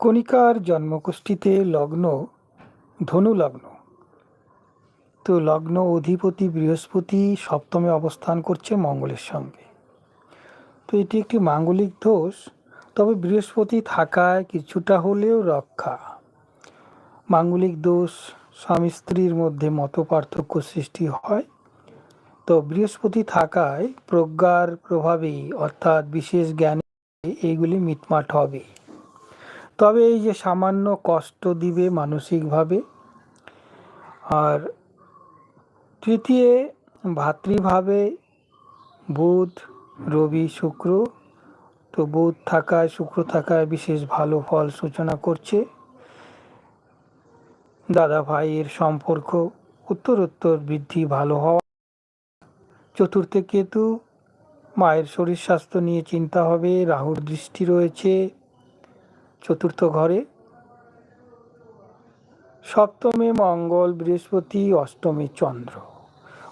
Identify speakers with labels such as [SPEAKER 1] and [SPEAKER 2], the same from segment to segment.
[SPEAKER 1] কণিকার জন্মকুষ্ঠিতে লগ্ন, ধনু লগ্ন। তো লগ্ন অধিপতি বৃহস্পতি সপ্তমে অবস্থান করছে মঙ্গলের সঙ্গে। তো এটি একটি মাঙ্গলিক দোষ, তবে বৃহস্পতি থাকায় কিছুটা হলেও রক্ষা। মাঙ্গলিক দোষ, স্বামী স্ত্রীর মধ্যে মত পার্থক্য সৃষ্টি হয়। তো বৃহস্পতি থাকায় প্রজ্ঞার প্রভাবেই, অর্থাৎ বিশেষ জ্ঞানে, এইগুলি মিটমাট হবে তবে এই যে সামান্য কষ্ট দিবে মানসিকভাবে, আর তৃতীয় ভাতৃভাবে বুধ, রবি, শুক্র, তো বুধ থাকায়, শুক্র থাকায় বিশেষ ভালো ফল সূচনা করছে। দাদা ভাইয়ের সম্পর্ক উত্তরোত্তর বৃদ্ধি ভালো হওয়া। চতুর্থে কেতু, মায়ের শরীর স্বাস্থ্য নিয়ে চিন্তা হবে, রাহুর দৃষ্টি রয়েছে চতুর্থ ঘরে। সপ্তমে মঙ্গল, বৃহস্পতি, অষ্টমে চন্দ্র।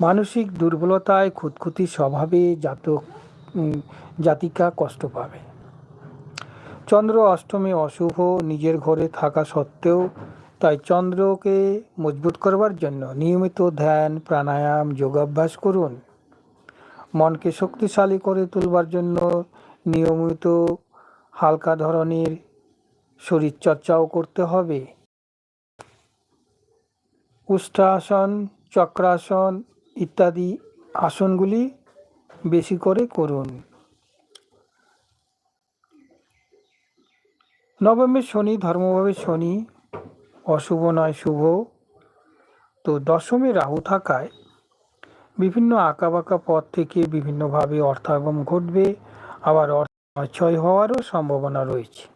[SPEAKER 1] মানসিক দুর্বলতায় খুঁতখুঁতি স্বভাবে জাতক জাতিকা কষ্ট পাবে। চন্দ্র অষ্টমে অশুভ, নিজের ঘরে থাকা সত্ত্বেও তাই চন্দ্রকে মজবুত করবার জন্য নিয়মিত ধ্যান, প্রাণায়াম, যোগাভ্যাস করুন। মনকে শক্তিশালী করে তুলবার জন্য নিয়মিত হালকা ধরনের শরীরচর্চাও করতে হবে। উষ্ঠাসন চক্রাসন ইত্যাদি আসনগুলি বেশি করে করুন। নবমে শনি, ধর্মভাবে শনি, অশুভ নয় শুভ। তো দশমে রাহু থাকায় বিভিন্ন আঁকাবাঁকা পথ থেকে বিভিন্নভাবে অর্থাগম ঘটবে, আবার অর্থ হওয়ারও সম্ভাবনা রয়েছে।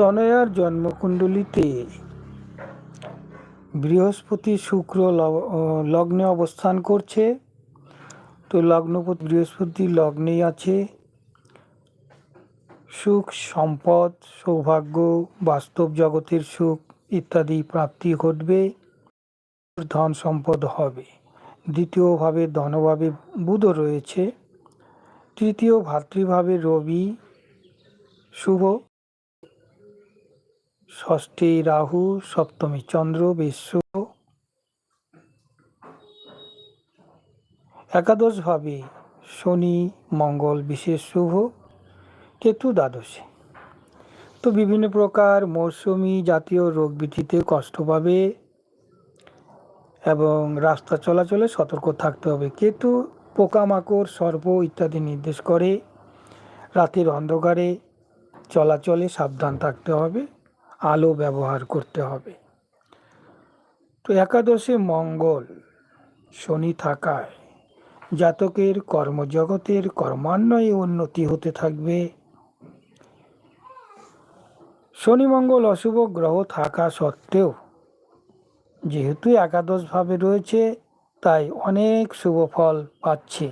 [SPEAKER 1] তনয়ার জন্মকুণ্ডলিতে বৃহস্পতি শুক্র লগ- লগ্নে অবস্থান করছে। তো লগ্নপতি বৃহস্পতি লগ্নেই আছে। সুখ, সম্পদ, সৌভাগ্য, বাস্তব জগতের সুখ ইত্যাদি প্রাপ্তি ঘটবে। ধন সম্পদ হবে। দ্বিতীয়ভাবে ধনভাবে বুধ রয়েছে। তৃতীয় ভাতৃভাবে রবি। শুভ। ষষ্ঠী রাহু, সপ্তমী চন্দ্র, বিশ্ব একাদশ ভাবে শনি, মঙ্গল, বিশেষ শুভ, কেতু, দ্বাদশে। তো বিভিন্ন প্রকার মৌসুমি জাতীয় রোগ ব্যাধিতে কষ্ট পাবে এবং রাস্তা চলাচলে সতর্ক থাকতে হবে। কেতু, পোকামাকড়, সর্প ইত্যাদি নির্দেশ করে রাতের অন্ধকারে চলাচলে সাবধান থাকতে হবে। আলো ব্যবহার করতে হবে। তো একাদশে মঙ্গল শনি থাকায় জাতকের কর্মজগতের কর্মান্বয়ে উন্নতি হতে থাকবে। শনি মঙ্গল অশুভ গ্রহ থাকা সত্ত্বেও যেহেতু একাদশভাবে রয়েছে, তাই অনেক শুভ ফল পাচ্ছে।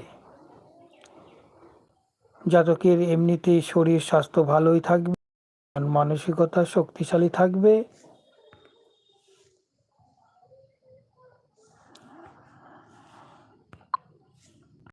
[SPEAKER 1] জাতকের এমনিতেই শরীর স্বাস্থ্য ভালোই থাকবে। মানসিকতা শক্তিশালী থাকবে।